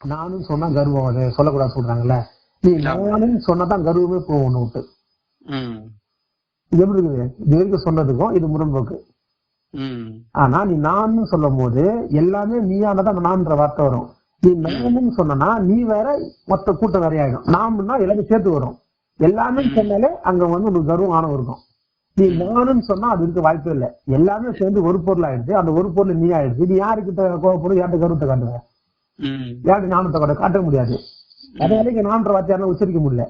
நானும் சொன்னா கர்வம் அது சொல்லக்கூடாது சொல்றாங்கல்ல. நீ நானும் சொன்னாதான் கர்வமே போகும் ஒண்ணு விட்டு. இது எப்படி இருக்குது? இது வரைக்கும் சொன்னதுக்கும் இது முரண்போக்கு. ஆனா நீ நான்னு சொல்லும் போது எல்லாமே நீயானதான் அந்த நான்ற வார்த்தை வரும். நீ நானும் சொன்னா நீ வேற மொத்த கூட்டம் வேற ஆயிடும். நாம்னா எல்லாமே சேர்த்து வரும். எல்லாமே சொன்னாலே அங்க வந்து உனக்கு கர்வம் ஆணவம் இருக்கும். நீ நானும் சொன்னா அது இருக்க வாய்ப்பே இல்லை. எல்லாமே சேர்ந்து ஒரு பொருள் ஆயிடுச்சு அந்த ஒரு பொருள் நீ ஆயிடுச்சு நீ யாருக்கிட்ட கோவப்படும்? யார்கிட்ட கருவத்தை காட்டுவ? ம். யார்கிட்ட நானத்தை காட்ட முடியாது? அதனால இங்க நான்ற வார்த்தையால உச்சரிக்க முடியல.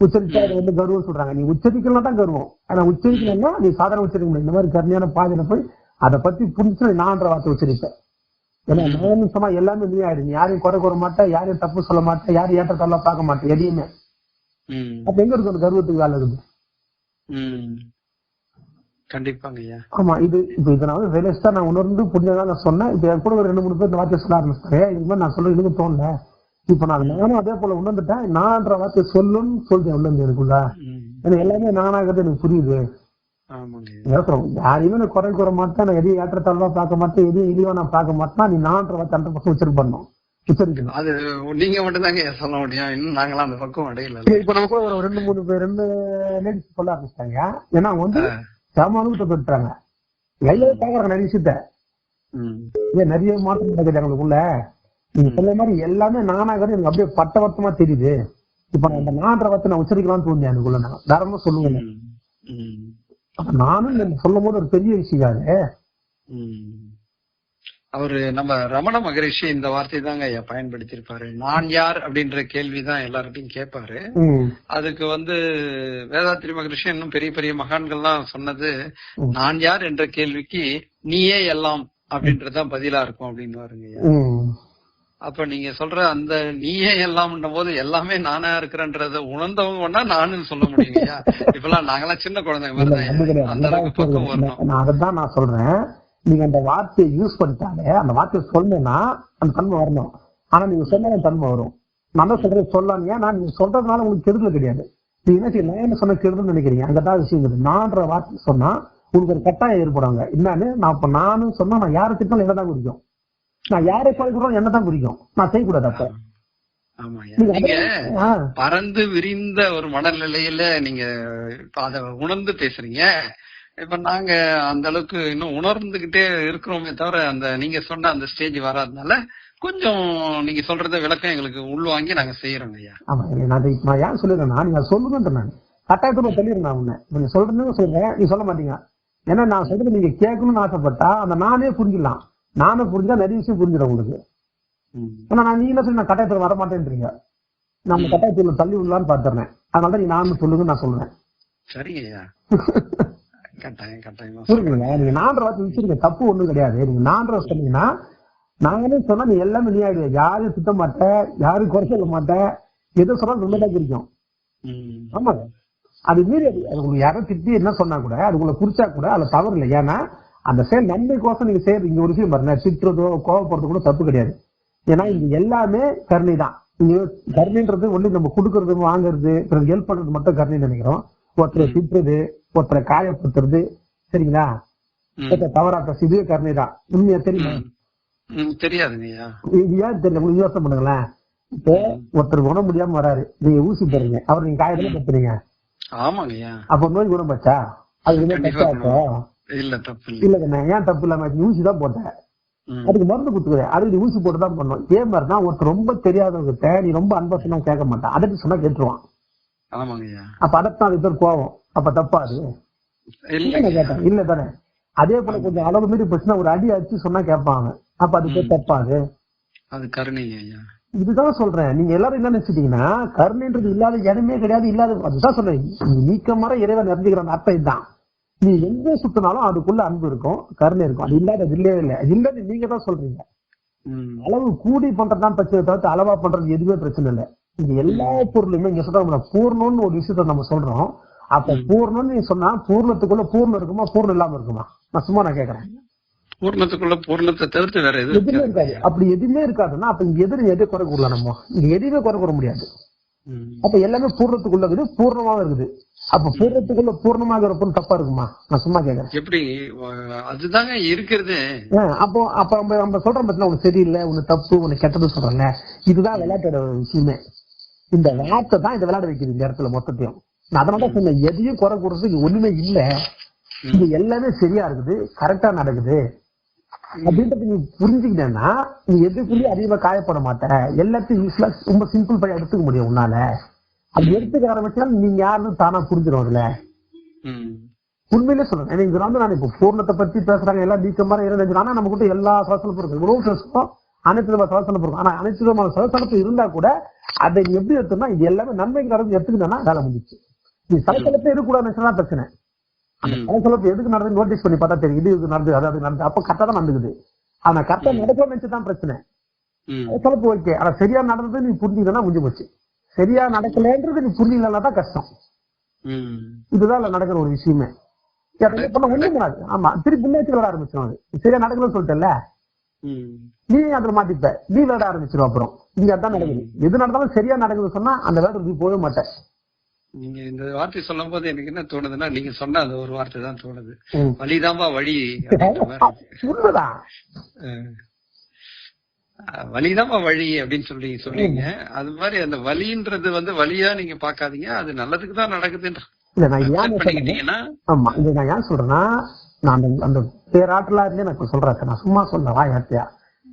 உச்சரிச்சா அது வந்து கர்வம் சொல்றாங்க. நீ உச்சரிக்கலாம் தான் கர்வம். ஆனா உச்சரிக்கணும்னா நீ சாதாரண உச்சரிக்க முடியும் இந்த மாதிரி கருணையான பாதையில போய் அதை பத்தி புரிஞ்சு நான்ற வார்த்தை உச்சரிப்ப. ஏன்னா நான் சொன்னா எல்லாமே நீ ஆயிடு. நீ யாரையும் குறை கூற மாட்டேன் யாரையும் தப்பு சொல்ல மாட்டேன் யாரும் ஏற்றத்தால பார்க்க மாட்டேன் எதையுமே. அப்ப எங்க இருக்கு அந்த கர்வத்துக்கு வேலை இருக்குது கண்டிப்பாங்க ஐயா. ஆமா இது இப்ப இதை நான் வந்து நான் உணர்ந்து புரிஞ்சதான் நான் சொன்னேன். இப்ப என் கூட ஒரு ரெண்டு மூணு பேர் இந்த வார்த்தையை சொல்ல ஆரம்பிச்சிட்டாங்க. இது மாதிரி நான் சொல்ல எனக்கு தோணல. இப்ப நான் நானும் அதே போல உணர்ந்துட்டேன். நான்ற வார்த்தை சொல்லுன்னு சொல்றேன் உள்ள இருந்து எனக்குள்ள ஏன்னா எல்லாமே நானாகிறது எனக்கு புரியுது. யாரையுமே நான் குறை கூற மாட்டேன். நான் எதையும் ஏற்றத்தாழ்வா பார்க்க மாட்டேன். எதையும் இழிவா நான் பார்க்க மாட்டேன். நீ நான்ற வார்த்தை உச்சரி பண்ணணும். உச்சரிக்கணும். அது நீங்க மட்டும் தாங்க சொல்ல முடியும். இன்னும் நாங்களாம் அந்த பக்கம் அடையல. இப்ப நம்ம கூட ஒரு ரெண்டு மூணு பேர் ரெண்டு லேடிஸ் சொல்ல ஆரம்பிச்சிட்டாங்க. ஏன்னா வந்து செம அனுபவத்தை பெற்றாங்க கையில பாக்குறாங்க நிறைய விஷயத்த ஏன் நிறைய மாற்றம் நடக்குது எங்களுக்குள்ள. நீங்க சொன்ன மாதிரி எல்லாமே நானாகிறது எனக்கு அப்படியே பட்டவர்த்தமா தெரியுது. இப்ப நான் இந்த நான்ற வார்த்தை நான் உச்சரிக்கலாம்னு தோணுது எனக்குள்ள நான். தாராளமா சொல்லுவேன் நானும் சொல்லும் போது ஒரு பெரிய விஷயம் அது. அவரு நம்ம ரமண மகரிஷி இந்த வார்த்தை தாங்க ஐயா பயன்படுத்தியிருப்பாரு. நான் யார் அப்படின்ற கேள்விதான் எல்லார்கிட்டையும் கேட்பாரு. அதுக்கு வந்து வேதாத்திரி மகரிஷி இன்னும் பெரிய பெரிய மகான்கள்லாம் சொன்னது. நான் யார் என்ற கேள்விக்கு நீயே எல்லாம் அப்படின்றதுதான் பதிலா இருக்கும் அப்படின்னு வருங்க ஐயா. அப்ப நீங்க சொல்ற அந்த நீயே எல்லாம்ன்ற போது எல்லாமே நானா இருக்கிறேன்றத உணர்ந்தவங்க வேணா நானும் சொல்ல முடியுங்க ஐயா. இப்பெல்லாம் நாங்கெல்லாம் சின்ன குழந்தைங்க மாதிரி. அந்த அளவுக்கு பக்கம் வரணும். அதைத்தான் நான் சொல்றேன். நீங்க அந்த வார்த்தையை யூஸ் பண்ணிட்டாலே அந்த வார்த்தையை சொன்னேன்னா அந்த தன்மை வரணும். ஆனா நீங்க சொன்னா அந்த தன்மை வரும். நான் தான் சொல்றேன் சொல்லாங்க நான் நீங்க சொல்றதுனால உங்களுக்கு கெடுதல் கிடையாது. நீங்க என்ன செய்ய நான் என்ன சொன்ன கெடுதல் நினைக்கிறீங்க? அங்கதான் விஷயம் நான்ற வார்த்தை சொன்னா உங்களுக்கு ஒரு கட்டாயம் ஏற்படுவாங்க என்னன்னு நான் இப்ப நானும் சொன்னா நான் யாரை திட்டாலும் என்ன தான் குறிக்கும் நான் யாரை பழகிறோம் என்ன தான் குறிக்கும் நான் செய்யக்கூடாது அப்ப. பறந்து விரிந்த ஒரு மனநிலையில நீங்க அத உணர்ந்து பேசுறீங்க. இப்ப நாங்க அந்த அளவுக்கு இன்னும் உணர்ந்துகிட்டே இருக்கிறோமே தவிர அந்த நீங்க சொன்ன அந்த ஸ்டேஜ் வராதனால கொஞ்சம் நீங்க சொல்றத விளக்கம் எங்களுக்கு உள்வாங்கி நாங்க செய்யறோங்க ஐயா. ஆமா நான் நான் ஏன் சொல்லிடுறேன் நீங்க சொல்லுங்கன்ற நான். கட்டாயத்துல சொல்லிடுறேன் நான் உன்னை. இப்ப நீ சொல்றதுன்னு சொல்றேன் நீ சொல்ல மாட்டீங்க. ஏன்னா நான் சொல்றது நீங்க கேட்கணும்னு ஆசைப்பட்டா அந்த நானே புரிஞ்சிடலாம் நானே புரிஞ்சா நிறைய விஷயம் புரிஞ்சிடும் உங்களுக்கு. ஆனா நான் நீங்க சொல்லி நான் கட்டாயத்துல வர மாட்டேன்றீங்க. நம்ம கட்டாயத்துல தள்ளி விடலான்னு பாத்துறேன் அதனால தான் நீ நான் சொல்லுங்க நான் சொல்றேன். சரிங்க நீங்க வார்த்தை வச்சிருக்க தப்பு ஒண்ணும் கிடையாது. நீங்க நான்ற சொன்னீங்கன்னா நானே சொன்னா நீ எல்லாமே நீ ஆயிடுவ யாரையும் சுத்த மாட்டேன் யாரும் குறை சொல்ல மாட்டேன் எதை சொன்னாலும் உண்மைதான் குறிக்கும் ம். ஆமாங்க அது மீறி அது உங்களுக்கு யாரும் திட்டி என்ன சொன்னா கூட அது உங்களை குறிச்சா கூட அதுல தவறு இல்லை. ஏன்னா அந்த செயல் நன்மைக்கோசம் நீங்க செய்யறது. இங்க ஒரு விஷயம் பாருங்க திட்டுறதோ கோவப்படுறது கூட தப்பு கிடையாது. ஏன்னா இங்க எல்லாமே கருணை தான். இங்க கருணைன்றது ஒண்ணு நம்ம கொடுக்கறது வாங்குறது ஹெல்ப் பண்றது மட்டும் கருணை நினைக்கிறோம். ஒருத்தரை திட்டுறது ஒருத்தரை காயப்படுத்துறது சரிங்களா? தவறா பேசு இதுவே கருணை தான். உண்மையா தெரியுமா? ம், தெரியாதுங்க ஐயா இது ஏன் தெரியல? உங்களுக்கு யோசனை பண்ணுங்களேன். இப்போ ஒருத்தர் குணம் முடியாம வராரு. நீங்க ஊசி போடுறீங்க. அவர் நீங்க காயத்துல பத்துறீங்க ஆமாங்க ஐயா. அப்ப நோய் குணமாச்சா அது இல்ல தப்பு இல்ல. இல்ல ஏன் தப்பு இல்லாம ஊசி தான் போட்டேன். அதுக்கு மருந்து குத்துக்கிறேன் அதுக்கு நீ ஊசி போட்டு தான் பண்ணும் இதே மாதிரி தான் ஒருத்தர் ரொம்ப தெரியாதவங்கிட்ட நீ ரொம்ப அன்பா சொன்னா கேட்க மாட்டான். அதற்கு சொன்னா கேட்டுருவான். அப்ப அதத்தான் அது பேர் கோவம். அப்ப தப்பா அது இல்ல இல்ல கேட்டேன். இல்ல தானே. அதே போல கொஞ்சம் அளவு மீறி போச்சுன்னா ஒரு அடி அடிச்சு சொன்னா கேட்பாங்க. அப்ப அது பேர் தப்பா அது அது கருணைங்க ஐயா. இதுதான் சொல்றேன். நீங்க எல்லாரும் என்ன நினைச்சிட்டீங்கன்னா கருணைன்றது இல்லாத இடமே கிடையாது இல்லாத அதுதான் சொல்றேன். நீக்க மர இறைவன் நிறைஞ்சுக்கிற அர்த்தம் இதுதான். நீ எங்க சுத்தினாலும் அதுக்குள்ள அன்பு இருக்கும் கருணை இருக்கும். அது இல்லாத இல்லவே இல்லை. இல்லன்னு நீங்க தான் சொல்றீங்க. அளவு கூடி பண்றதுதான் பிரச்சனை தவிர்த்து அளவா பண்றது எதுவுமே பிரச்சனை இல்லை. இங்க எல்லா பொருளுமே இங்க சொல்றோம் பூர்ணம்னு ஒரு விஷயத்த நம்ம சொல்றோம். அப்ப பூர்ணம்னு நீ சொன்னா பூர்ணத்துக்குள்ள பூர்ணம் இருக்குமா பூர்ணம் இல்லாம இருக்குமா? நான் சும்மா நான் கேக்குறேன். பூர்ணத்துக்குள்ள பூர்ணத்தை தவிர்த்து வேற எதுவும் எதுவுமே இருக்காது. அப்படி எதுவுமே இருக்காதுன்னா அப்ப இங்க எதிர எதை குறை கூறலாம் நம்ம? இங்க எதுவுமே குறை கூற முடியாது. அப்ப எல்லாமே பூர்ணத்துக்குள்ள இருக்குது பூர்ணமாக இருக்குது. அப்ப பூர்ணத்துக்குள்ள பூர்ணமாக இருப்பது தப்பா இருக்குமா? நான் சும்மா கேக்குறேன். எப்படி? அதுதாங்க இருக்கிறது. அப்போ அப்ப நம்ம நம்ம சொல்றோம் பத்தினா உனக்கு சரியில்லை உனக்கு தப்பு உனக்கு கெட்டது சொல்றேன்ல இதுதான் விளையாட்டோட விஷயமே. இந்த விளையாட்டை தான் இந்த விளையாட வைக்குது இந்த இடத்துல மொத்தத்தையும். நான் அதனால தான் சொன்னேன் எதையும் குறை கூடுறதுக்கு ஒண்ணுமே இல்ல. இது எல்லாமே சரியா இருக்குது கரெக்டா நடக்குது. அப்படின்றது நீ புரிஞ்சுக்கிட்டேன்னா நீ எதுக்குள்ளேயும் அதிகமா காயப்பட மாட்ட. எல்லாத்தையும் யூஸ்ஃபுல்லா ரொம்ப சிம்பிள் பண்ணி எடுத்துக்க முடியும் உன்னால. அப்படி எடுத்துக்க ஆரம்பிச்சா நீங்க யாருன்னு தானா புரிஞ்சிடும் அதுல. உண்மையிலே சொல்றேன் ஏன்னா இதுல வந்து நான் இப்போ பூர்ணத்தை பத்தி பேசுறாங்க எல்லாம் நீக்க மாதிரி இருந்து ஆனா நம்ம கிட்ட எல்லா சலசலப்பும் இருக்கு. உணவு பேசுவோம் அனைத்து விதமான சலசலப்பு இருக்கும். ஆனா அனைத்து விதமான சலசலப்பு இருந்தா கூட அதை நீ எப்படி எடுத்தோம்னா இது எல்லாமே நன்மைக்கு நடந்து எடுத்துக்கிட்டா வேலை முடிஞ்சிச்சு. நீ சலசலப்பே இருக்கக்கூடாதுன்னு தான் பிரச்சனை. அந்த. சலசலப்பு எதுக்கு நடந்து நோட்டீஸ் பண்ணி பார்த்தா தெரியும். இது இது நடந்து அது நடந்து. அப்ப கரெக்டா தான் நடந்துக்குது. ஆனா கரெக்டா நடக்கணும்னு நினைச்சு தான் பிரச்சனை. சலசலப்பு ஓகே. ஆனா சரியா நடந்தது நீ புரிஞ்சுக்கிட்டா முடிஞ்சு போச்சு. சரியா நடக்கலன்றது நீ புரியலன்னா தான் கஷ்டம். இதுதான் நடக்கிற ஒரு விஷயமே. ஒண்ணும் பண்ணாது ஆமா திருப்பி முன்னேற்றி விளையாட ஆரம்பிச்சிடும் அது. சரியா நடக்கணும்னு சொல்லிட்டல. நீ அதுல மாட்டிப்ப நீ விளையாட ஆரம்பிச்சிடும் அப்புறம். இங்க அதான் நடக்குது. எது நடந்தாலும் சரியா நடக்குது சொன்னா அந்த விளையாட நீ போகவே மாட்டேன் நீங்க இந்த வார்த்தை சொல்லும் போது எனக்கு என்ன தோணுதுன்னா நீங்க சொன்ன அந்த ஒரு வார்த்தை தான் தோணுது. ம். வலிதான்பா வழி. உண்மைதான் வலிதான்பா வழி அப்படின்னு சொல்லி சொல்றீங்க அது மாதிரி அந்த வலின்றது வந்து வலியா நீங்க பாக்காதீங்க அது நல்லதுக்கு தான் நடக்குதுன்ற நான் ஏன் சொல்றேன்னா நான் அந்த அந்த பேராட்டலா இருந்தே நான் சொல்றேன் சார். நான் சும்மா சொல்ல வா யாத்தியா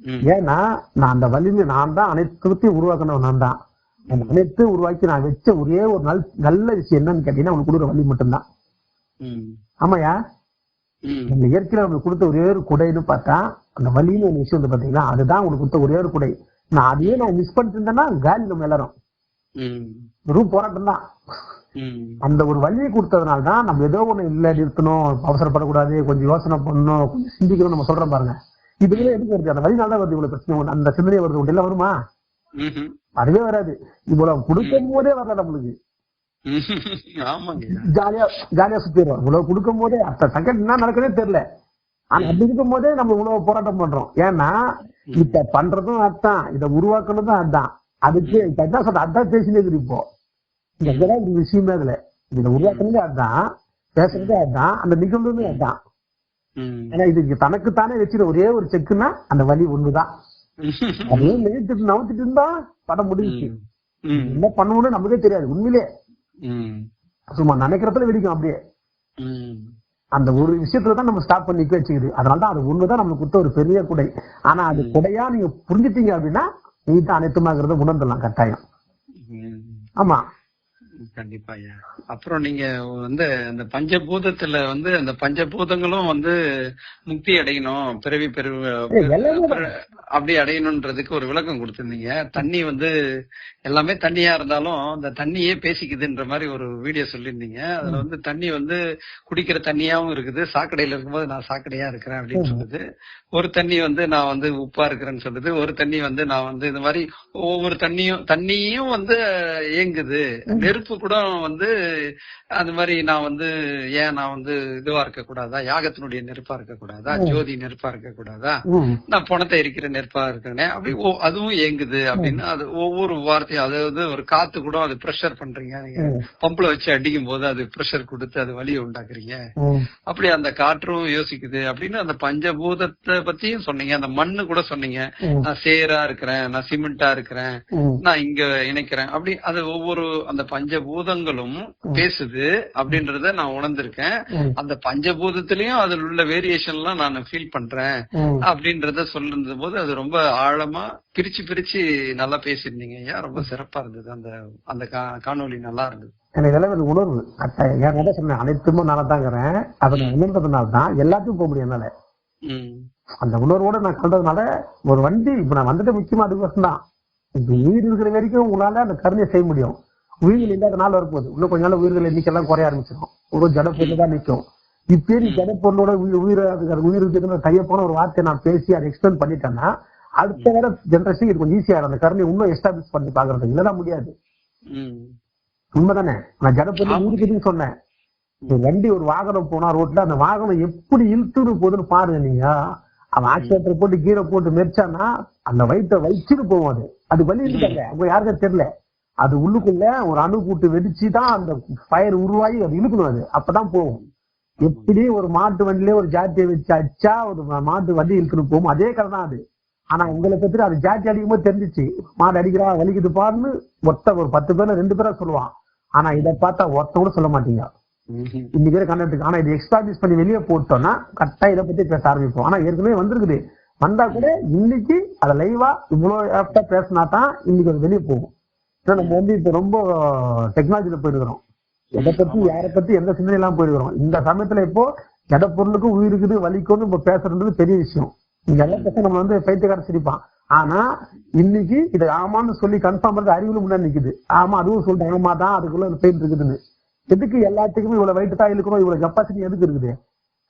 ம். ஏன்னா நான் அந்த வலிமை நான் தான் அனைத்துத்தையும் உருவாக்கணும் நான் தான் அனைத்து உருவாக்கி நான் வச்ச ஒரே ஒரு நல் நல்ல விஷயம் என்னன்னு கேட்டீங்கன்னா உனக்கு கொடுக்குற வலி மட்டும்தான். ஆமாயா. இந்த இயற்கையில அவனுக்கு கொடுத்த ஒரே ஒரு குடைன்னு பார்த்தா அந்த வலின்னு ஒரு விஷயம் வந்து பாத்தீங்கன்னா அதுதான் உனக்கு கொடுத்த ஒரே ஒரு குடை நான் அதையே நான் மிஸ் பண்ணிட்டு இருந்தேன்னா காலி நம்ம எல்லாரும். வெறும் போராட்டம் தான். அந்த ஒரு வழியை கொடுத்ததுனால தான் நம்ம ஏதோ ஒண்ணு இல்ல நிறுத்தணும் அவசரப்படக்கூடாது கொஞ்சம் யோசனை பண்ணணும் கொஞ்சம் சிந்திக்கணும் நம்ம சொல்றோம் பாருங்க. இதுல எதுக்கு வருது? அந்த வழினால தான் வருது இவ்வளவு பிரச்சனை. அந்த சிந்தனை வருது. உண்டு எல்லாம் வருமா. அதுவே வராது. இவ்வளவு கொடுக்கும் போதே வரல நம்மளுக்கு. ஜாலியா ஜாலியா சுத்திடுறோம். இவ்வளவு கொடுக்கும் போதே அத்த செகண்ட் என்ன நடக்குதே தெரியல. ஆனா அப்படி இருக்கும் போதே நம்ம இவ்வளவு போராட்டம் பண்றோம். ஏன்னா இப்ப பண்றதும் அதான். இதை உருவாக்குனதும் அதான். அதுக்கு இப்ப என்ன சொல்ற அதான் பேசினே இப்போ. இதெல்லாம் விஷயமே அதுல இதை உருவாக்குனதே அதான் பேசுறதே அதான் அந்த நிகழ்வுமே அதான் ம். ஆனா இது தனக்குத்தானே வச்சுட்டு ஒரே ஒரு செக்குன்னா அந்த வழி ஒண்ணுதான். அதையும் நினைச்சிட்டு நவுத்திட்டு இருந்தா படம் முடிஞ்சுச்சு. ம். என்ன பண்ணுவோம்னு நமக்கே தெரியாது உண்மையிலே. சும்மா நினைக்கிறப்பல வெடிக்கும் அப்படியே. அந்த ஒரு விஷயத்துல தான் நம்ம ஸ்டாப் பண்ணி வச்சுக்குது. அதனால தான் அது ஒண்ணுதான் நம்மளுக்கு கொடுத்த ஒரு பெரிய குடை. ஆனா அது குடையா நீங்க புரிஞ்சுட்டீங்க அப்படின்னா நீ தான் அனைத்துமாகிறத உணர்ந்துடலாம் கட்டாயம். ஆமா. கண்டிப்பா அப்புறம் நீங்க வந்து அந்த பஞ்சபூதத்துல வந்து அந்த பஞ்சபூதங்களும் வந்து முக்தி அடையணும் பிறவி பெரு. அப்படி அடையணும்ன்றதுக்கு ஒரு விளக்கம் கொடுத்திருந்தீங்க. தண்ணி வந்து எல்லாமே தண்ணியா இருந்தாலும் அந்த தண்ணியே பேசிக்குதுன்ற மாதிரி ஒரு வீடியோ சொல்லியிருந்தீங்க. அதுல வந்து தண்ணி வந்து குடிக்கிற தண்ணியாவும் இருக்குது. சாக்கடையில இருக்கும்போது நான் சாக்கடையா இருக்கிறேன் அப்படின்னு சொல்லுது. ஒரு தண்ணி வந்து நான் வந்து உப்பா இருக்கிறேன்னு சொல்லுது. ஒரு தண்ணி வந்து நான் வந்து இந்த மாதிரி ஒவ்வொரு தண்ணியும் தண்ணியும் வந்து இயங்குது. நெருப்பு கூட வந்து அந்த மாதிரி நான் வந்து ஏன் நான் வந்து இதுவா இருக்க கூடாதா யாகத்தினுடைய நெருப்பா இருக்க கூடாதா ஜோதி நெருப்பா இருக்க கூடாதா. நான் பணத்தை எரிக்கிற நெருப்பா இருக்கேனே அப்படி அதுவும் இயங்குது அப்படின்னு அது ஒவ்வொரு வார்த்தையும் அதாவது ஒரு காத்து கூட அது ப்ரெஷர் பண்றீங்க நீங்க. பம்புல வச்சு அடிக்கும் போது அது ப்ரெஷர் கொடுத்து அது வலியை உண்டாக்குறீங்க. அப்படி அந்த காற்றும் யோசிக்குது அப்படின்னு அந்த பஞ்சபூதத்தை பத்தியும் சொன்னீங்க அந்த மண்ணு கூட சொன்னீங்க. நான் சேரா இருக்கிறேன் நான் சிமெண்டா இருக்கிறேன். நான் இங்க இணைக்கிறேன் அப்படி அது ஒவ்வொரு அந்த பஞ்சபூதங்களும் பேசுது அப்படின்றத நான் உணர்ந்திருக்கேன். அந்த பஞ்சபூதத்திலயும் அதுல உள்ள வேரியேஷன் எல்லாம் நான் ஃபீல் பண்றேன். அப்படின்றத சொல்லிருந்த போது அது ரொம்ப ஆழமா பிரிச்சு பிரிச்சு நல்லா பேசியிருந்தீங்க ஐயா. ரொம்ப சிறப்பா இருந்தது. அந்த அந்த கா- காணொளி நல்லா இருந்தது. எனக்கு ஒரு உணர்வு. கட்டாயம் ஏன் நான் சொன்னேன்? அனைத்துமே நல்லா தாங்கிறேன் அதை நான் உணர்ந்ததுனால தான் எல்லாத்தையும் போக முடியும் என்னால. அந்த உணர்வோட நான் கண்டதுனால ஒரு வண்டி இப்ப நான் வந்துட்டு முக்கியமா அதுக்கோசம் தான் இப்ப உயிர் இருக்கிற வரைக்கும் உங்களால அந்த கருணையை செய்ய முடியும். உயிர்கள் இல்லாத நாள் வரப்போகுது. இன்னும் கொஞ்ச நாள் உயிர்கள் எண்ணிக்கைலாம் குறைய ஆரம்பிச்சிடும் ஒரு ஜட பொருள் தான் நிற்கும் இப்பயே நீ ஜட பொருளோட உயிர் உயிர் அதுக்கு அது உயிர் இருக்குதுன்னு கையப்போன ஒரு வார்த்தையை நான் பேசி அதை எக்ஸ்பிளைன் பண்ணிட்டேன்னா அடுத்த வேற ஜென்ரேஷன் இது கொஞ்சம் ஈஸியா அந்த கருணை இன்னும் எஸ்டாப்ளிஷ் பண்ணி பாக்குறது இல்லதான் முடியாது. உண்மைதானே? நான் ஜட பொருள் இருக்குதுன்னு சொன்னேன். வண்டி ஒரு வாகனம் போனா ரோட்ல அந்த வாகனம் எப்படி இழுத்துட்டு போகுதுன்னு பாருங்க நீங்க. அவன் ஆக்சிடென்ட் போட்டு கீரை போட்டு மெரிச்சானா அந்த வயிற்ற வயிற்றுட்டு போகும் அது. அது வலி இருக்காங்க. அவங்க யாருக்கும் தெரியல. அது உள்ளுக்குள்ள ஒரு அணு கூட்டு வெடிச்சு தான் அந்த ஃபயர் உருவாகி அது இழுக்கணும் அது. அப்பதான் போகும். எப்படி ஒரு மாட்டு வண்டியில ஒரு ஜாத்தியை வச்சு அடிச்சா ஒரு மாட்டு வண்டி இழுத்துட்டு போகும். அதே கதை தான் அது. ஆனா உங்களை பத்தி அது ஜாத்தி அடிக்கும் போது தெரிஞ்சிச்சு. மாடு அடிக்கிறா வலிக்குது பாருன்னு ஒத்த ஒரு பத்து பேர்ல ரெண்டு பேரா சொல்லுவான். ஆனா இதை பார்த்தா ஒருத்த கூட சொல்ல மாட்டீங்க. இன்னைக்கு கண்டென்ட் ஆனா இது எக்ஸ்டாபிஷ் பண்ணி வெளியே போட்டோம்னா கரெக்டா இதை பத்தி பேச ஆரம்பிப்போம். ஆனா ஏற்கனவே வந்திருக்குது. வந்தா கூட இன்னைக்கு அதை லைவா இவ்வளவு பேசினா தான் இன்னைக்கு அது வெளியே போகும். ஏன்னா நம்ம வந்து இப்ப ரொம்ப டெக்னாலஜில போயிருக்கிறோம். எதை பத்தி யாரை பத்தி எந்த சிந்தனை எல்லாம் போயிருக்கிறோம்? இந்த சமயத்துல இப்போ எட பொருளுக்கும் உயிருக்குது வலிக்கும்னு இப்ப பேசுறது பெரிய விஷயம். இங்க எல்லாம் பேச நம்ம வந்து பைத்தியக்கார சிரிப்பான். ஆனா இன்னைக்கு இதை ஆமான்னு சொல்லி கன்ஃபார்ம் பண்றது அறிவுல முன்னாடி நிக்குது. ஆமா அதுவும் சொல்லிட்டு ஆமா தான் அதுக்குள்ள பெயின் இருக்குதுன்னு. எதுக்கு எல்லாத்துக்குமே இவ்வளவு வயிற்று தான் இழுக்கணும் இவ்வளவு கெப்பாசிட்டி எதுக்கு இருக்குது?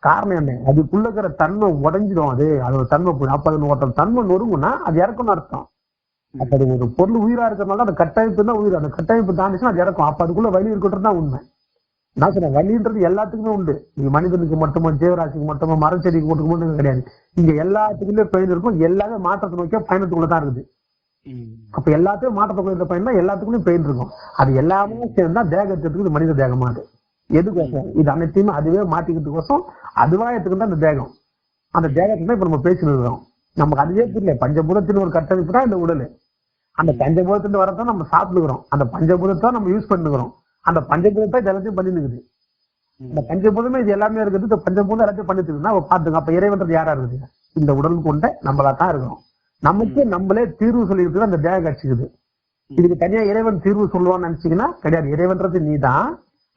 காரணம் என்ன? அதுக்குள்ள இருக்கிற தன்மை உடைஞ்சிடும் அது அதோட தன்மை அப்ப அது ஒருத்தன் தன்மை நொறுங்குன்னா அது இறக்கும்னு அர்த்தம். அப்ப அது ஒரு பொருள் உயிரா இருக்கிறதுனால அந்த கட்டமைப்பு தான் உயிர். அந்த கட்டமைப்பு தாண்டிச்சுன்னா அது இறக்கும். அப்ப அதுக்குள்ள வலி இருக்கிறது தான் உண்மை. நான் சொன்னேன் வலின்றது எல்லாத்துக்குமே உண்டு. நீங்க மனிதனுக்கு மட்டுமா ஜீவராசிக்கு மட்டுமா மரச்செடிக்கு மட்டும் கிடையாது. இங்க எல்லாத்துக்குமே பயன் இருக்கும். எல்லாமே மாற்றத்தை நோக்கிய பயணத்துக்குள்ள தான் இருக்குது. அப்ப எல்லாத்தையும் மாற்றத்துக்குள்ள பயன் தான் எல்லாத்துக்குமே பெயின் இருக்கும். அது எல்லாமே சேர்ந்தா தேகத்துக்கு மனித தேகமா அது. எதுக்கோசம்? இது அனைத்தையுமே அதுவே மாத்திக்கிறதுக்கோசம் அதுவாயத்துக்கு தான் அந்த தேகம். அந்த தேகத்தை தான் இப்ப நம்ம இருக்கோம் நமக்கு அதுவே புரியல. பஞ்சபூதத்தின் ஒரு கட்டமைப்பு தான் இந்த உடல். அந்த பஞ்சபூதத்தின் வரதான் நம்ம சாப்பிட்டுக்கிறோம். அந்த பஞ்சபூதத்தை நம்ம யூஸ் பண்ணிக்கிறோம். அந்த பஞ்சபூதத்தை இது எல்லாத்தையும் பண்ணி இருக்குது. இந்த பஞ்சபூதமே இது எல்லாமே இருக்குது. இந்த பஞ்சபூதம் எல்லாத்தையும் பண்ணிட்டு இருக்குன்னா அப்ப பாத்துங்க அப்ப இறைவன்றது யாரா இருக்குது? இந்த உடல் கொண்ட நம்மளா தான் இருக்கிறோம். நமக்கு நம்மளே தீர்வு சொல்லிட்டு அந்த தேகம் கட்சிக்குது இதுக்கு தனியா இறைவன் தீர்வு சொல்லுவான்னு நினைச்சீங்கன்னா கிடையாது. இறைவன்றது நீ தான்.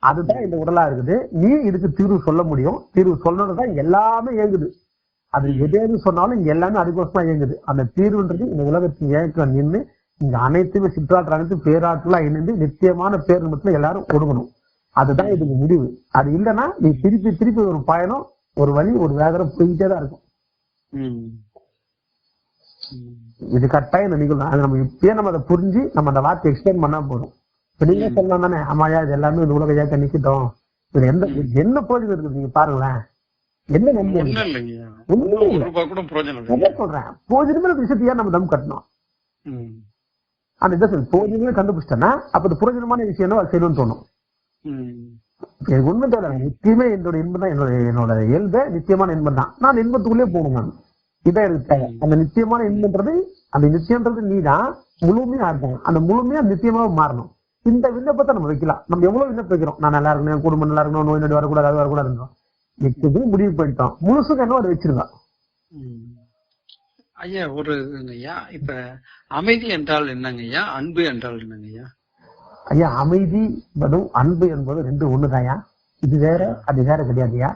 அதுதான் இந்த உடலா இருக்குது. நீ இதுக்கு தீர்வு சொல்ல முடியும். தீர்வு சொல்லணும்தான் எல்லாமே இயங்குது. அது எது சொன்னாலும் எல்லாமே அதுக்கோசமா இயங்குது. அந்த தீர்வுன்றது இந்த உலகத்தின் இயக்கம் நின்று இங்க அனைத்துமே சிற்றாற்றல் அனைத்து பேராற்றலா இணைந்து நித்தியமான பேருமத்துல எல்லாரும் ஒடுங்கணும். அதுதான் இதுக்கு முடிவு. அது இல்லைன்னா நீ திருப்பி திருப்பி ஒரு பயணம் ஒரு வழி ஒரு வேதனை போயிட்டே தான் இருக்கும். இது கட்டாயம் நிகழ்வு. அது நம்ம இப்பயே நம்ம அதை புரிஞ்சு நம்ம அந்த வார்த்தை எக்ஸ்பிளைன் பண்ணா போதும். இப்ப நீங்க சொல்லலாம் தானே ஆமாயா இது எல்லாமே இந்த உலக ஏக்க நிக்கட்டும் இதுல எந்த என்ன பிரயோஜனம் இருக்குது நீங்க பாருங்களேன். என்ன இருக்கு? அதான் சொல்றேன்? போதினமே விஷயத்தையா நம்ம தம் கட்டணும். அந்த இதை போதினமே கண்டுபிடிச்சிட்டேன்னா அப்ப அது புரோஜனமான விஷயம் அது செய்யணும்னு தோணும். எனக்கு உண்மை தோல நித்தியமே என்னோட இன்பம் தான். என்னோட என்னோட இயல்பே நித்தியமான இன்பம் தான். நான் இன்பத்துக்குள்ளே போகணும் நான். இதான் எனக்கு தேவை. அந்த நித்தியமான இன்பன்றது அந்த நித்தியன்றது நீ தான் முழுமையா இருக்கும் அந்த முழுமையா நித்தியமாக மாறணும். இந்த விண்ணப்பத்தை நம்ம வைக்கலாம். நம்ம எவ்வளவு விண்ணப்பம் வைக்கிறோம்? நான் நல்லா இருக்கணும் குடும்பம் நல்லா இருக்கணும் நோய் நொடி வரக்கூடாது அது வரக்கூடாதுன்றோம். வைக்கிறது முடிவு பண்ணிட்டோம். முழுசுக்கு என்ன அதை வச்சிருங்க ம். ஐயா ஒரு ஐயா. இப்ப அமைதி என்றால் என்னங்கய்யா அன்பு என்றால் என்னங்கய்யா ஐயா? அமைதி என்பதும் அன்பு என்பது ரெண்டு ஒண்ணுதாயா இது வேற அது வேற கிடையாதுயா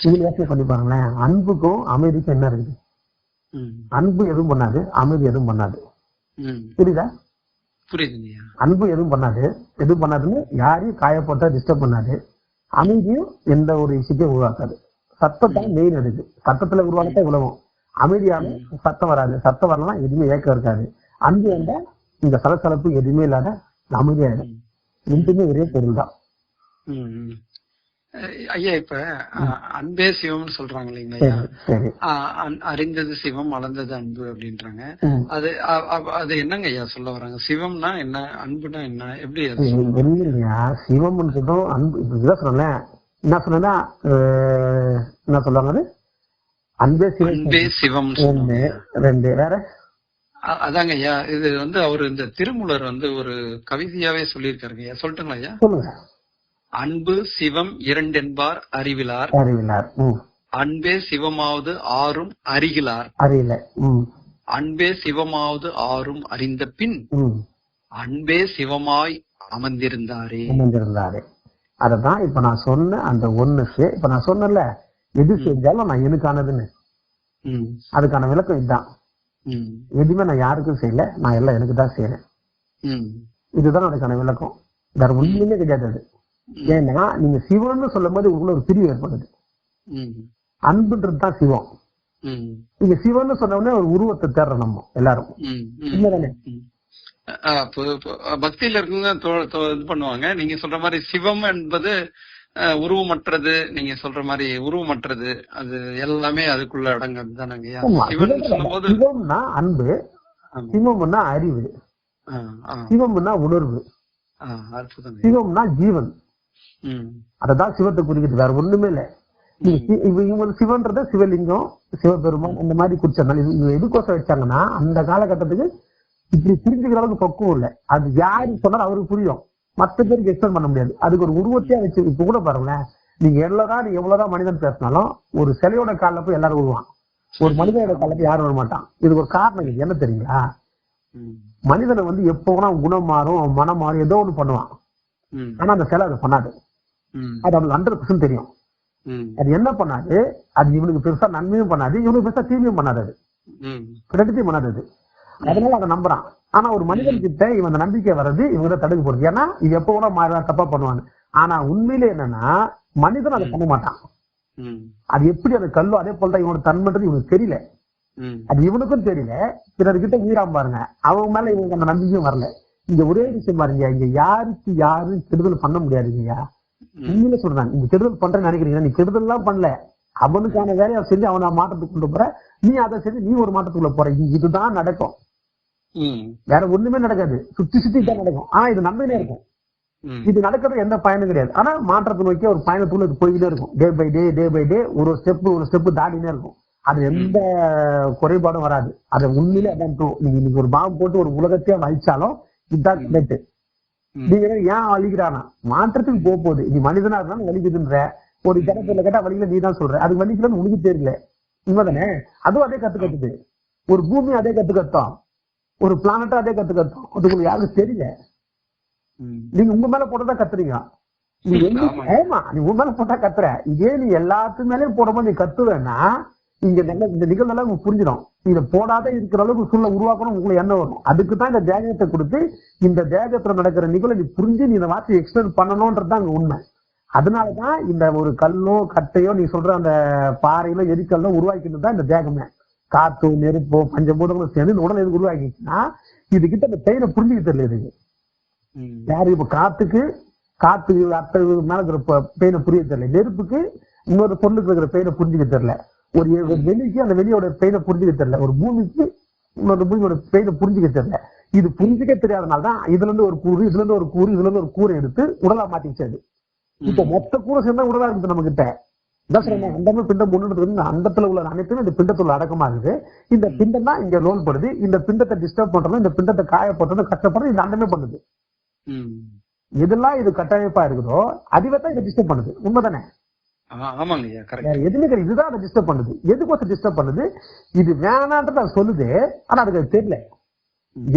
இதுல யோசனை பண்ணி பாருங்களேன். அன்புக்கும் அமைதிக்கும் என்ன இருக்குது. அன்பு எதுவும் பண்ணாது அமைதி எதுவும் பண்ணாது. புரியுதா? புரியுதுங்கய்யா அன்பு எதுவும் பண்ணாது. எதுவும் பண்ணாதுன்னு யாரையும் காயப்போட்டா டிஸ்டர்ப் பண்ணாது. அமைதியும் எந்த ஒரு விஷயத்தையும் உருவாக்காது. சத்தம் தான் மெயின் அதுக்கு சத்தத்துல உருவாக்கத்தான் உலகம் அமைதியான சத்தம் வராது. சத்தம் வரலாம் எதுவுமே ஏக்கம் இருக்காது. அன்பு வந்தா இந்த சலசலப்பு எதுவுமே இல்லாத அமைதியாயிடும் ரெண்டுமே ஒரே பொருள் தான் ஐயா இப்ப அன்பே சிவம்னு சொல்றாங்க இல்லைங்களா அறிந்தது சிவம் அளந்தது அன்பு அப்படின்றாங்க. அது அது என்னங்க ஐயா சொல்ல வராங்க? சிவம்னா என்ன? அன்புனா என்ன? எப்படி அது இல்லையா சிவம் சொல்றோம் அன்பு இப்ப இதான் சொன்னேன். என்ன சொன்னா என்ன சொல்லுவாங்க அன்பே அன்பே சிவம். ஒண்ணு ரெண்டு வேற? அதாங்க ஐயா இது வந்து அவர் இந்த திருமூலர் வந்து ஒரு கவிதையாவே சொல்லியிருக்காருங்க. ஐயா சொல்லட்டுங்களா ஐயா சொல்லுங்க. அன்பு சிவம் இரண்டென்பார் அறிவிலார். அறிவிலார். அன்பே சிவமாவது ஆறும் அறிகிலார். அறியல. அன்பே சிவமாவது ஆறும் அறிந்த பின் அன்பே சிவமாய் அமர்ந்திருந்தாரே. அமைஞ்சிருந்தாரு அததான் இப்ப நான் சொன்ன அந்த ஒண்ணுக்கு இப்ப நான் சொன்னேன்ல எது செஞ்சாலும் நான் எனக்கானதுன்னு. அதுக்கான விளக்கம் இதுதான் எதுவுமே நான் யாருக்கும் செய்யல. நான் எல்லாம் எனக்கு தான் செய்யறேன். இதுதான் அதுக்கான விளக்கம். வேற ஒண்ணுமே கிடையாது அது. ஏன்னா நீங்க சிவன்னு சொல்லும் போது உங்களுக்குள்ள ஒரு பிரிவு ஏற்படுது. ம், அன்புன்றது தான் சிவம். நீங்க சிவன்னு சொன்ன உடனே ஒரு உருவத்தை தேடுறோம் நம்ம எல்லாரும். இப்போ பக்தியில தோ- இது பண்ணுவாங்க. நீங்க சொல்ற மாதிரி சிவம் என்பது உருவமற்றது நீங்க சொல்ற மாதிரி உருவமற்றது அது எல்லாமே அதுக்குள்ள அடங்கிறது தானங்கய்யா சிவன் சிவம்னா அன்பு சிவம்னா அறிவு சிவம்னா உணர்வு சிவம்னா ஜீவன். அததான் சிவத்தை குறிக்கிறது வேற ஒண்ணுமே இல்ல. இவங்க சிவன்றத சிவலிங்கம் சிவபெருமான் அந்த மாதிரி இது இது எதுக்கோசம் வச்சாங்கன்னா அந்த காலகட்டத்துக்கு இப்படி புரிஞ்சுக்கிற அளவுக்கு பக்குவம் இல்ல. அது யாரு சொன்னாலும் அவருக்கு புரியும். மத்த பேருக்கு எக்ஸ்பிளைன் பண்ண முடியாது. அதுக்கு ஒரு உருவத்தையா வச்சு இப்ப கூட பாருங்களேன் நீங்க எவ்வளவுதான் எவ்வளவுதான் மனிதன் பேசினாலும் ஒரு சிலையோட காலில் போய் எல்லாரும் விழுவான் ஒரு மனிதனோட காலில் போய் யாரும் வர மாட்டான் இதுக்கு ஒரு காரணம் என்ன தெரியுங்களா? மனிதனை வந்து எப்போ வேணா அவன் குணம் மாறும் மனம் மாறும் ஏதோ ஒண்ணு பண்ணுவான். ஆனா அந்த சிலை அதை பண்ணாது. அது அவனுக்கு ஹண்ட்ரட் பர்சன்ட் தெரியும். அது என்ன பண்ணாது? அது இவனுக்கு பெருசா நன்மையும் பண்ணாது இவனுக்கு பெருசா தீமையும் பண்ணாது அது. ரெண்டுத்தையும் பண்ணாது அது. அதனால அதை நம்புறான். ஆனா ஒரு மனிதன் கிட்ட இவன் அந்த நம்பிக்கை வர்றது இவங்க தடுக்க போறது ஏன்னா இது எப்போ கூட மாறலாம் தப்பா பண்ணுவாங்க. ஆனா உண்மையிலே என்னன்னா மனிதன் அதை பண்ண மாட்டான். அது எப்படி அந்த கல்லோ அதே போலதான் இவனோட தன்மைன்றது இவனுக்கு தெரியல. அது இவனுக்கும் தெரியல. பிறர்கிட்ட உயிராம பாருங்க. அவங்க மேல இவனுக்கு அந்த நம்பிக்கையும் வரல. இங்க ஒரே விஷயம் பாருங்க. இங்க யாருக்கு யாரும் கெடுதல் பண்ண முடியாதுங்கய்யா உண்மையில சொல்றேன். நீங்க கெடுதல் பண்றேன்னு நினைக்கிறீங்க நீ கெடுதல் எல்லாம் பண்ணல. அவனுக்கான வேலையை செஞ்சு அவனை மாற்றத்துக்கு கொண்டு போற. நீ அதை செஞ்சு நீ ஒரு மாற்றத்துக்குள்ள போற. இதுதான் நடக்கும். வேற ஒண்ணுமே நடக்காது. சுத்தி சுத்தி தான் நடக்கும். ஆனா இது நம்பினே இருக்கும். இது நடக்கிறது எந்த பயனும் கிடையாது. ஆனா மாற்றத்தை நோக்கி ஒரு பயணத்துக்குள்ள இது போய்கிட்டே இருக்கும். Day by day day by day ஒரு ஸ்டெப் ஒரு ஸ்டெப் தாண்டினே இருக்கும். அது எந்த குறைபாடும் வராது. அது உண்மையிலே அதான். நீங்க இன்னைக்கு ஒரு பாம்பு போட்டு ஒரு உலகத்தையே வலிச்சாலும் இதுதான் ம். நீங்க ஏன் வலிக்கிறானா மாற்றத்துக்கு போக போகுது. நீ மனிதனா இருந்தாலும் வலிக்குதுன்ற ஒரு ஜனத்துல கேட்டா வலிக்கல நீ தான் சொல்ற. அது வலிக்கலன்னு உனக்கு தெரியல. உண்மைதானே? அதுவும் அதே கத்து கத்துது. ஒரு பூமி அதே கத்து கத்தோம். ஒரு பிளானட்டும் அதே கத்து கத்தோம் அதுக்கு யாருக்கும் தெரியல. நீங்க உங்க மேல போட்டதா கத்துறீங்க. நீ என்ன ஆமா. நீ உங்க மேல போட்டா கத்துற. இதே நீ எல்லாத்து மேலயும் போடும்போது நீ கத்துவேன்னா இங்க நல்ல இந்த நிகழ்வுலாம் உங்களுக்கு புரிஞ்சிடும். இதை போடாத இருக்கிற அளவுக்கு சூழ்நிலை உருவாக்கணும் உங்களுக்கு என்ன வரும். அதுக்கு தான் இந்த தேகத்தை கொடுத்து இந்த தேகத்துல நடக்கிற நிகழ்வை நீ புரிஞ்சு நீ இந்த வார்த்தையை எக்ஸ்பிளைன் பண்ணணும்ன்றது தான் அங்க உண்மை. அதனாலதான் இந்த ஒரு கல்லோ கட்டையோ நீ சொல்ற அந்த பாறையிலோ எரிக்கல்லோ உருவாக்கிட்டு தான் இந்த தேகமே. காத்தோ நெருப்போ பஞ்சபூதங்களும் சேர்ந்து இந்த உடல் எதுக்கு உருவாக்கிச்சுன்னா இது கிட்ட அந்த பெயினை புரிஞ்சுக்க தெரியல இதுக்கு யாரு இப்ப காத்துக்கு காத்து அத்தை மேல இருக்கிற பெயினை புரிய தெரியல. நெருப்புக்கு இன்னொரு பொருளுக்கு இருக்கிற பெயினை புரிஞ்சுக்க தெரியல. ஒரு வெளிக்கு அந்த வெளியோட பெயினை புரிஞ்சுக்க தெரியல. ஒரு பூமிக்கு இன்னொரு பூமியோட பெயினை புரிஞ்சுக்க தெரியல. இது புரிஞ்சுக்க தெரியாதனால தான் இதுல இருந்து ஒரு கூறு இதுல இருந்து ஒரு கூறு இதுல இருந்து ஒரு கூரை எடுத்து உடலா அது. இப்ப மொத்த கூரை சேர்ந்தா உடலா இருக்குது நம்ம கிட்ட இதான் சொல்றேன் அண்டமே பிண்டம் இந்த அண்டத்துல உள்ள அனைத்துமே இந்த பிண்டத்துல அடக்கமாகுது. இந்த பிண்டம் தான் இங்க ரோல் படுது. இந்த பிண்டத்தை டிஸ்டர்ப் பண்றதும் இந்த பிண்டத்தை காயப்படுறதும் கஷ்டப்படுறது இந்த அண்டமே பண்ணுது. எதெல்லாம் இது கட்டமைப்பா இருக்குதோ அதுவே தான் இதை டிஸ்டர்ப் பண்ணுது. உண்மைதானே? எதுவுமே கிடையாது. இதுதான் அதை டிஸ்டர்ப் பண்ணுது. எதுக்கோசம் டிஸ்டர்ப் பண்ணுது? இது வேணான்றது அது சொல்லுது ஆனா அதுக்கு அது தெரியல.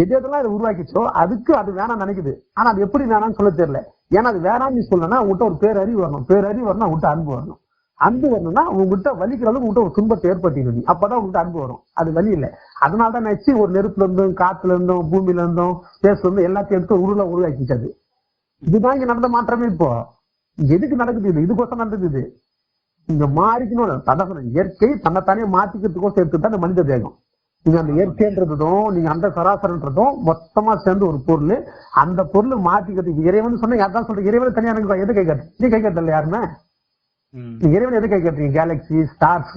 எது எதெல்லாம் அதை உருவாக்கிச்சோ அதுக்கு அது வேணாம் நினைக்குது. ஆனா அது எப்படி வேணாம்னு சொல்ல தெரியல. ஏன்னா அது வேணாம்னு நீ சொல்லனா உங்ககிட்ட ஒரு பேரறிவு வரணும். பேரறிவு வரணும் உங்ககிட்ட அன்பு வரணும். அன்பு வரணும்னா உங்ககிட்ட வலிக்கிற அளவுக்கு உங்ககிட்ட ஒரு துன்பத்தை ஏற்படுத்திக்கணும் நீ அப்பதான் உங்ககிட்ட அன்பு வரும். அது வலி இல்லை. அதனால தான் நினைச்சு ஒரு நெருப்புல இருந்தும் காத்துல இருந்தும் பூமியில இருந்தும் பேசுல இருந்தும் எல்லாத்தையும் எடுத்து உருளை உருவாக்கிச்சது இதுதான் இங்க நடந்த மாற்றமே இப்போ. எதுக்கு நடக்குது இது? இதுக்கோசம் நடந்தது இது. இங்க மாறிக்கணும். அதான் இயற்கை தன்னைத்தானே மாத்திக்கிறதுக்கோசம் எடுத்து அந்த மனித தேகம். நீங்க அந்த இயற்கைன்றதும் நீங்க அந்த சராசரன்றதும் மொத்தமா சேர்ந்து ஒரு பொருள். அந்த பொருள் மாத்திக்கிறதுக்கு இறைவன் சொன்னா யார் சொல்ற இறைவன் தனியா எனக்கு எது கை காட்டு? நீ கை காட்டல இறைவன் எது கை காட்டுறீங்க கேலக்சி ஸ்டார்ஸ்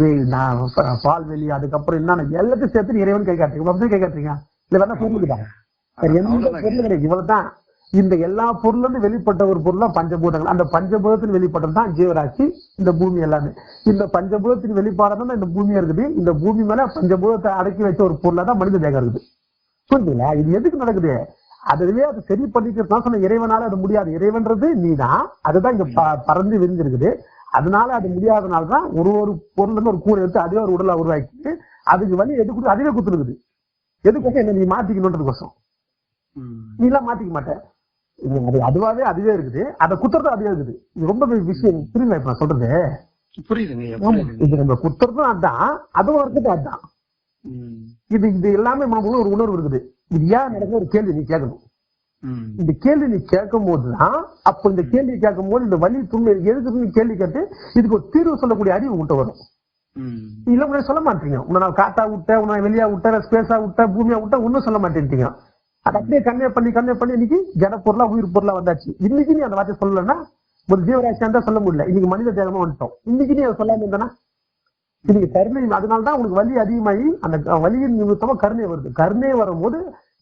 பால்வெளி அதுக்கப்புறம் என்னென்ன? எல்லாத்தையும் சேர்த்து நீ இறைவன் கை காட்டுறீங்க கை காட்டுறீங்க இல்ல வேணா வேற எந்த. பொருளும் கிடையாது. இவ்வளவுதான். இந்த எல்லா பொருளும் வெளிப்பட்ட ஒரு பொருள் தான் பஞ்சபூதங்கள். அந்த பஞ்சபூதத்தின் வெளிப்பட்டது தான் ஜீவராசி. இந்த பூமி எல்லாமே. இந்த பஞ்சபூதத்தின் வெளிப்பாடு தான் இந்த பூமியா இருக்குது. இந்த பூமி மேல பஞ்சபூதத்தை அடக்கி வச்ச ஒரு பொருளா தான் மனித தேகம் இருக்குது. புரிஞ்சுங்களா இது எதுக்கு நடக்குது? அதுவே அது சரி பண்ணிக்கிறது தான் சொன்ன இறைவனால அது முடியாது. இறைவன்றது நீதான். அதுதான் இங்க பறந்து விரிஞ்சிருக்குது. அதனால அது முடியாதனால தான் ஒரு ஒரு பொருள் ஒரு கூரை எடுத்து அதே ஒரு உடலா உருவாக்கி அதுக்கு வழி எது கொடுத்து அதுவே குத்துருக்குது எதுக்கோசம் என்ன நீ மாத்திக்கணுன்றதுக்கோசம். நீ எல்லாம் மாத்திக்க மாட்டேன் அது அதுவாவே அதுவே இருக்குது. அதை குத்துறது அதுவே இருக்குது. இது ரொம்ப பெரிய விஷயம். புரியுங்களா இப்ப நான் சொல்றது? புரியுதுங்க இது நம்ம குத்துறதும் அதான். அதுவும் இருக்குது அதான். இது இது எல்லாமே நமக்குள்ள ஒரு உணர்வு இருக்குது. இது ஏன் நடக்குது ஒரு கேள்வி நீ கேட்கணும். இந்த கேள்வி நீ கேட்கும் போதுதான் அப்ப இந்த கேள்வி கேட்கும் போது இந்த வலி துணை எதுக்கு நீ கேள்வி கேட்டு இதுக்கு ஒரு தீர்வு சொல்லக்கூடிய அறிவு உங்கள்கிட்ட வரும். இல்ல உன்னை சொல்ல மாட்டீங்க. உன்னை நான் காத்தா விட்டேன் உன்னை வெளியா விட்டேன் ஸ்பேஸா விட்டேன் பூமியா விட்டேன் ஒன்னும் சொல்ல மாட்டேன்ட்டீங்க. அது அப்படியே கன்வே பண்ணி கன்வே பண்ணி இன்னைக்கு ஜட பொருளா உயிர் பொருளா வந்தாச்சு. இன்னைக்கு நீ அந்த வார்த்தை சொல்லலைன்னா ஒரு ஜீவராசியா இருந்தா சொல்ல முடியல. இன்னைக்கு மனித தேகமா வந்துட்டோம். இன்னைக்கு நீ அதை சொல்லாம இருந்தானா? இன்னைக்கு கருணை அதனால தான் உனக்கு வலி அதிகமாகி அந்த வலியின் நிமித்தமா கருணை வருது. கருணை வரும்போது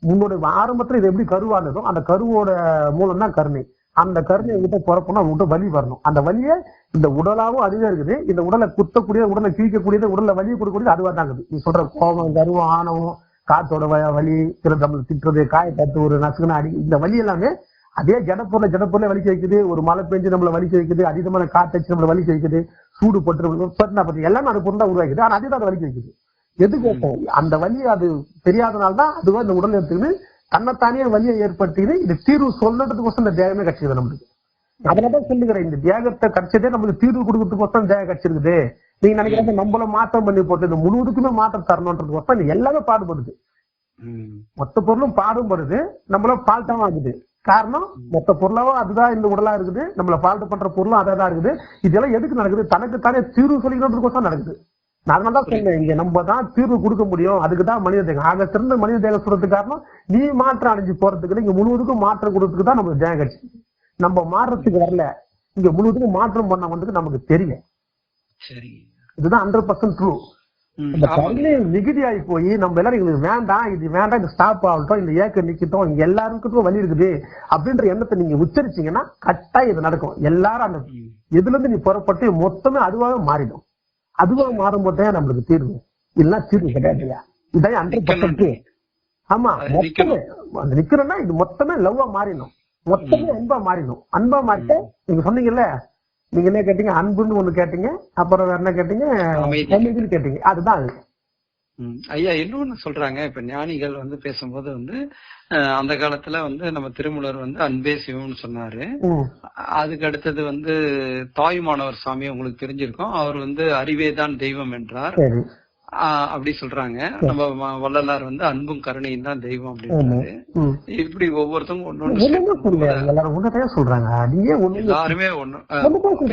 உன்னோட ஆரம்பத்துல இது எப்படி கருவானதோ அந்த கருவோட மூலம் தான் கருணை. அந்த கருணை கிட்ட பிறப்பணும் உங்ககிட்ட வலி வரணும். அந்த வலியை இந்த உடலாவும் அதுவே இருக்குது. இந்த உடலை குத்தக்கூடிய உடலை கிழிக்கக்கூடியது உடல்ல வலியை கொடுக்கக்கூடியது அதுவா தான் இருக்குது. நீ சொல்ற கோபம் கருவம் ஆணவம் காத்தோட வ- வலி சில தமிழ் திட்டுறது காய தட்டு ஒரு நசுக்குன அடி இந்த வலி எல்லாமே அதே ஜனப்பொருளை ஜனப்பொருளை வலிக்க வைக்குது. ஒரு மழை பெஞ்சு நம்மள வலிக்க வைக்குது. அதிகமான காத்தடிச்சு நம்மள வலிக்க வைக்குது. சூடு போட்டு பட்டினா பத்தி எல்லாமே அது பொருள் தான் உருவாக்குது. ஆனா அதே தான் அதை வலிக்க வைக்குது. எது கேட்டோம் அந்த வலி அது தெரியாதனால தான் அதுவா இந்த உடல் எடுத்துக்கின்னு தன்னைத்தானே வலியை ஏற்படுத்திக்கின்னு இது தீர்வு சொல்றதுக்கோசம் இந்த தேகமே கட்சிக்குது நம்மளுக்கு. அதனாலதான் சொல்லுகிறேன் இந்த தியாகத்தை கட்சதே நமக்கு தீர்வு கொடுக்கறதுக்கோசம் தியாகம் கட்சிருக்குது நீங்க நினைக்கிறத நம்மள மாற்றம் பண்ணி போட்டு இந்த முழுவதுக்குமே மாற்றம் தரணுன்றதுக்கோசம் இது எல்லாமே பாடுபடுது. மொத்த பொருளும் பாடுபடுது நம்மள பால்ட்டும் ஆகுது. காரணம் மொத்த பொருளாவும் அதுதான் இந்த உடலா இருக்குது. நம்மள பால்ட்டு பண்ற பொருளும் அதே தான் இருக்குது. இதெல்லாம் எதுக்கு நடக்குது? தனக்கு தானே தீர்வு சொல்லிக்கிறதுக்கோசம் நடக்குது. அதனால தான் சொன்னேன் இங்க நம்ம தான் தீர்வு கொடுக்க முடியும். அதுக்கு தான் மனித தேகம். ஆக சிறந்த மனித தேகம் சொல்றதுக்கு காரணம் நீ மாற்றம் அடைஞ்சு போறதுக்கு இங்க முழுவதுக்கும் மாற்றம் கொடுக்கறதுக்கு தான் நமக்கு தேகம் கட்சி. நம்ம மாறுறதுக்கு வரல. இங்க முழுவதுக்கும் மாற்றம் பண்ண வந்தது நமக்கு தெரியல இதுதான் ஹண்ட்ரட் பர்சன்ட் ட்ரூ இந்த. கருணை மிகுதியாகி போய் நம்ம எல்லாரும் எங்களுக்கு வேண்டாம் இது வேண்டாம் இது ஸ்டாப் ஆகட்டும் இந்த ஏக்க நிக்கட்டும் இங்க எல்லாருக்கும் வழி இருக்குது அப்படின்ற எண்ணத்தை நீங்க உச்சரிச்சீங்கன்னா கட்டாயம் இது நடக்கும். எல்லாரும் அந்த ம். எதுல இருந்து நீ புறப்பட்டு மொத்தமே அதுவாக மாறிடும். அதுவா மாறும்போதே நம்மளுக்கு தீர்வு. இல்லைன்னா தீர்வு கிடையாதுயா? இதான் ஹண்ட்ரட் பர்சன்ட் ஆமா மொத்தமே அந்த நிக்கிறோம்னா இது மொத்தமே லவ்வா மாறிடும் மொத்தமே அன்பா மாறிடும் அன்பா மாறிட்டு நீங்க சொன்னீங்கல்ல நீங்க என்ன கேட்டீங்க? அன்புன்னு ஒண்ணு கேட்டீங்க அப்புறம் வேற என்ன கேட்டீங்க? கேட்டீங்க. அதுதான் அது. ஐயா இன்னொன்னு சொல்றாங்க. இப்ப ஞானிகள் வந்து பேசும்போது வந்து அந்த காலத்துல வந்து நம்ம திருமூலர் வந்து அன்பே சிவம்னு சொன்னாரு. அதுக்கு அடுத்தது வந்து தாயுமானவர் சாமி உங்களுக்கு தெரிஞ்சிருக்கும். அவர் வந்து அறிவே தான் தெய்வம் என்றார். அப்படி சொல்றாங்க. நம்ம வள்ளலார் வந்து அன்பும் கருணையும் தான் தெய்வம். அப்படின்றாரு. இப்படி ஒவ்வொருத்தவங்க ஒன்னொன்னு எல்லாரும் சொல்றாங்க? ஒண்ணு எல்லாருமே ஒண்ணு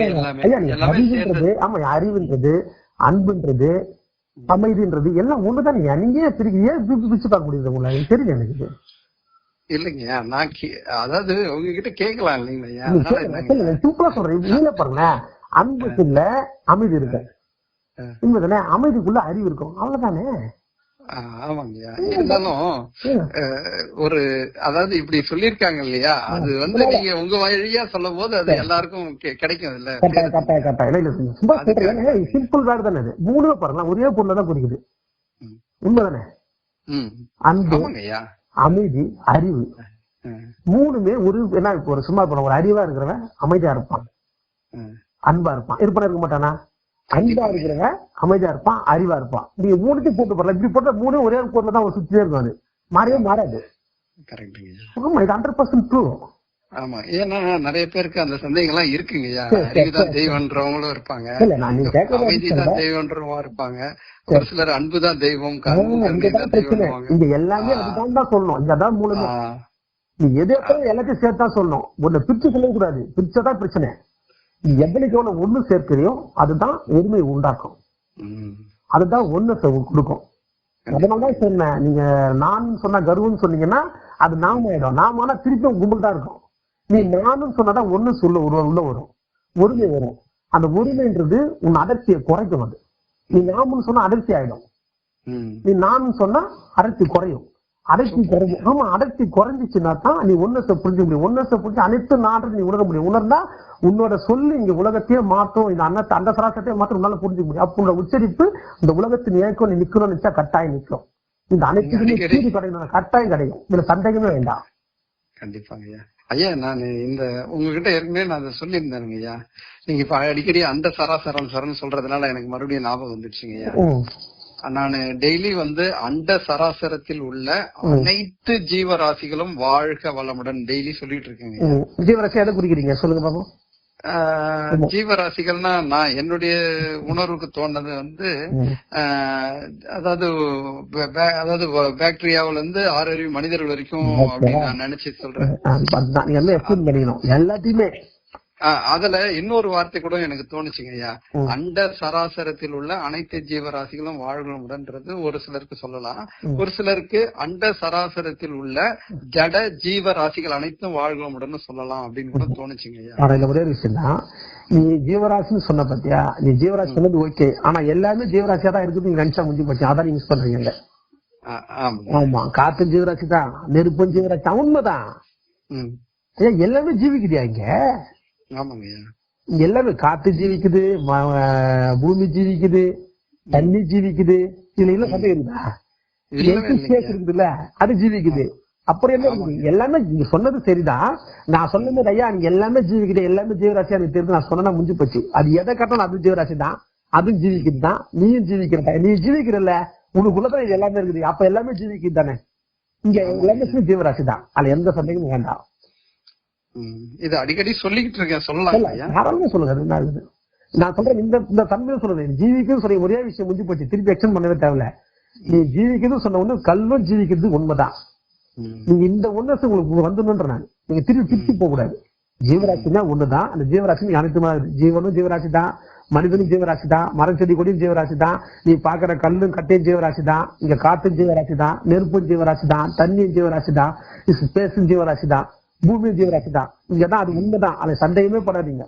எல்லாமே அறிவுன்றது அன்புன்றது அமைதின்றது எல்லாம் ஒண்ணுதான் நீங்க நீங்க பிரிக்க ஏன் பிரிச்சு பார்க்க முடியுது உங்களை எனக்கு தெரியல எனக்கு. இல்லைங்க நான் அதாவது உங்ககிட்ட கேட்கலாம் இல்லைங்களா. சிம்பிளா சொல்றேன். நீங்க பாருங்களேன் அன்புக்குள்ள அமைதி இருக்கு. அமைதிக்குள்ள அறிவு இருக்கும். அவ்வளவுதானே? ஆமாங்கய்யா இருந்தாலும் ஒரு அதாவது இப்படி சொல்லியிருக்காங்க இல்லையா? அது வந்து நீங்க உங்க வழியா சொல்லும் போது அது எல்லாருக்கும் கிடைக்கும் இல்ல? சிம்பிள் வேர்டு தானே இது. மூணுமே பாருங்களேன். ஒரே பொருளை தான் குறிக்குது. உண்மைதானே? அன்பு அமைதி அறிவு. மூணுமே ஒரு என்ன ஒரு சும்மா ஒரு அறிவா இருக்கிறவன் அமைதியா இருப்பான். அன்பா இருப்பான். இருப்பான இருக்க மாட்டானா? அன்பா இருக்கிறவன் அமைதியா இருப்பான் அறிவா இருப்பான். நீங்க மூணுத்தையும் போட்டு போடலாம் இப்படி போட்டா மூணு ஒரே பொருள் தான் ஒரு சுத்தியே இருக்கும் அது மாறவே மாறாது. ஹண்ட்ரட் பர்சன்ட் ட்ரூ ஆமா. ஏன்னா நிறைய பேருக்கு அந்த சந்தேகம் எல்லாம் இருக்குங்கய்யா அறிவுதான். தெய்வம்ன்றவங்களும் இருப்பாங்க. அமைதிதான் தெய்வம்ன்றவங்க இருப்பாங்க. ஒரு சிலர் அன்புதான் தெய்வம் இங்க எல்லாமே அதுதான் தான் சொல்லணும். இங்க அதான் மூலமே. நீ எது எல்லாத்தையும் சேர்த்து சொல்லணும். ஒண்ணு பிரிச்சு சொல்லக்கூடாது பிரிச்சதான் பிரச்சனை. எவ்வளவுக்கு எவ்வளவு ஒண்ணு சேர்க்கிறியோ அதுதான் எருமை உண்டாக்கும். அதுதான் ஒண்ணு கொடுக்கும். அதனாலதான் சொன்னேன் நீங்க நான் சொன்ன கருவுன்னு சொன்னீங்கன்னா அது நாம ஆயிடும். நாம ஆனா திருப்பி கும்பல் தான் இருக்கும். நீ நானும் சொன்னாதான் ஒண்ணு சொல்ல உள்ள வரும். ஒருமை வரும். அந்த ஒருமைன்றது உன் அடர்த்தியை குறைக்கும் அது. நீ நாமுன்னு சொன்னா அடர்த்தி ஆயிடும். நீ நான் சொன்னா அடர்த்தி குறையும். அடர்த்தி குறையும் ஆமா அடர்த்தி குறைஞ்சிச்சுன்னா தான் நீ ஒன்னத்தை புரிஞ்சுக்க முடியும். ஒன்னத்தை புரிஞ்சு அனைத்து நாடு நீ உணர முடியும். உணர்ந்தா உன்னோட சொல்லு இங்க உலகத்தையே மாற்றும். இந்த அன்னத்தை அந்த சராசத்தையே மாற்றம். உன்னால புரிஞ்சுக்க முடியும். அப்ப உன்னோட உச்சரிப்பு இந்த உலகத்தின் ஏக்கம் நீ நிக்கணும்னு நினைச்சா கட்டாயம் நிக்கும். இந்த அனைத்துக்குமே தீர்வு கிடைக்கணும் கட்டாயம் கிடைக்கும். இதுல சந்தேகமே வேண்டாம். கண்டிப்பாங்க ஐயா. ஐயா நான் இந்த உங்ககிட்ட ஏற்கனவே நான் சொல்லியிருந்தேனுங்க ஐயா. நீங்க இப்ப அடிக்கடி அந்த சராசரம் சரன்னு சொல்றதுனால எனக்கு மறுபடியும் ஞாபகம் வந்துடுச்சுங்க ஐயா. நான் டெய்லி வந்து அண்ட சராசரத்தில் உள்ள அனைத்து ஜீவராசிகளும் வாழ்க வளமுடன் டெய்லி சொல்லிட்டு இருக்கேங்க. ஜீவராசி எதை குறிக்கிறீங்க? சொல்லுங்க பாப்போம் ஜீவராசிகள்னா நான் என்னுடைய உணர்வுக்கு தோணுது வந்து அதாவது அதாவது பாக்டீரியாவுல இருந்து ஆறறிவு மனிதர்கள் வரைக்கும் அப்படின்னு நான் நினைச்சு சொல்றேன். எல்லாத்தையுமே. அதுல இன்னொரு வார்த்தை கூட எனக்கு தோணுச்சுங்க ஐயா. அண்ட சராசரத்தில் உள்ள அனைத்து ஜீவராசிகளும் வாழ்கிறோம்ன்றது ஒரு சிலருக்கு சொல்லலாம். ஒரு சிலருக்கு அண்ட சராசரத்தில் உள்ள ஜட ஜீவராசிகள் அனைத்தும் வாழ்கிறோம்னு சொல்லலாம் அப்படின்னு கூட தோணுச்சுங்க ஐயா. இதுல ஒரே விஷயம் தான் நீ ஜீவராசின்னு சொன்ன பாத்தியா? நீ ஜீவராசி சொன்னது ஓகே. ஆனா எல்லாமே ஜீவராசியா தான் இருக்குது நீங்க நினைச்சா முடிஞ்சு போச்சு. அதான் நீங்க மிஸ் பண்றீங்க ஆமா. காத்தும் ஜீவராசி தான் நெருப்பும் ஜீவராசி தான் உண்மைதான். எல்லாமே ஜீவிக்குதியா இங்க? ஆமாங்க. எல்லாமே காத்து ஜீவிக்குது பூமி ஜீவிக்குது தண்ணி ஜீவிக்குது. இதுல எல்லாம் சந்தேகம் இருக்குதா இருக்குதுல்ல அது ஜீவிக்குது. அப்புறம் என்ன எல்லாமே நீங்க சொன்னது சரிதான். நான் சொன்ன மாதிரி ஐயா நீங்க எல்லாமே ஜீவிக்குது எல்லாமே ஜீவராசியா எனக்கு தெரியுது நான் சொன்னா முடிஞ்சு போச்சு. அது எதை கட்டணும் அது ஜீவராசி தான் அதுவும் ஜீவிக்குது தான் நீயும் ஜீவிக்கிற நீ ஜீவிக்கிறல்ல. உனக்குள்ளதான் இது எல்லாமே இருக்குது. அப்ப எல்லாமே ஜீவிக்குது தானே இங்க எல்லாமே ஜீவராசி தான் அதுல எந்த சந்தேகமும் வேண்டாம். இது அடிக்கடி சொல்லிக்கிட்டு இருக்கேன். சொல்லலாம் தாராளமா சொல்லுங்க ஆகுது? நான் சொல்றேன் இந்த இந்த தன்மையை சொல்றேன். ஜீவிக்குன்னு சொல்லி ஒரே விஷயம் முடிஞ்சு போச்சு. திருப்பி எக்ஸ்டன் பண்ணவே தேவையில்ல. நீ ஜீவிக்கிறது சொன்ன ஒண்ணு கல்வம் ஜீவிக்கிறது உண்மைதான். நீங்க இந்த ஒன்னஸ் உங்களுக்கு வந்துடணுன்ற நான். நீங்க திருப்பி திருப்பி போக கூடாது ஜீவராசினா ஒண்ணுதான். அந்த ஜீவராசி நீ அனைத்துமா. ஜீவனும் ஜீவராசி தான் மனிதனும் ஜீவராசி தான் மரம் செடி கொடியும் ஜீவராசி தான் நீ பாக்குற கல்லும் கட்டையும் ஜீவராசி தான் இங்க காத்தும் ஜீவராசி தான் நெருப்பும் ஜீவராசி தான் தண்ணியும் ஜீவராசி தான் ஸ்பேஸும் ஜீவராசி தான் பூமியும் ஜீவராசி தான் இங்க தான் அது உண்மைதான். அதை சந்தேகமே படாதீங்க.